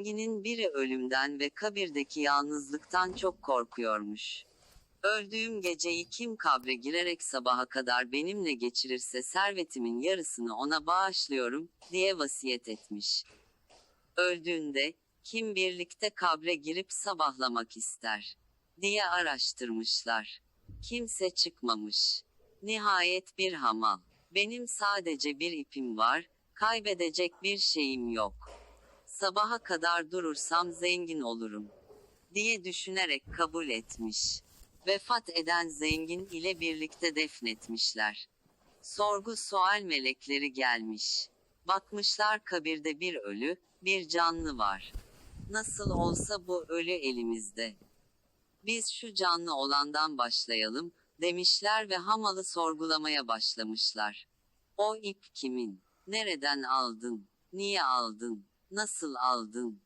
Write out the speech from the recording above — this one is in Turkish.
Zenginin biri ölümden ve kabirdeki yalnızlıktan çok korkuyormuş. Öldüğüm geceyi kim kabre girerek sabaha kadar benimle geçirirse servetimin yarısını ona bağışlıyorum, diye vasiyet etmiş. Öldüğünde, kim birlikte kabre girip sabahlamak ister, diye araştırmışlar. Kimse çıkmamış. Nihayet bir hamal. Benim sadece bir ipim var, kaybedecek bir şeyim yok. Sabaha kadar durursam zengin olurum. Diye düşünerek kabul etmiş. Vefat eden zengin ile birlikte defnetmişler. Sorgu sual melekleri gelmiş. Bakmışlar kabirde bir ölü, bir canlı var. Nasıl olsa bu ölü elimizde. Biz şu canlı olandan başlayalım, demişler ve hamalı sorgulamaya başlamışlar. O ip kimin? Nereden aldın? Niye aldın? Nasıl aldın?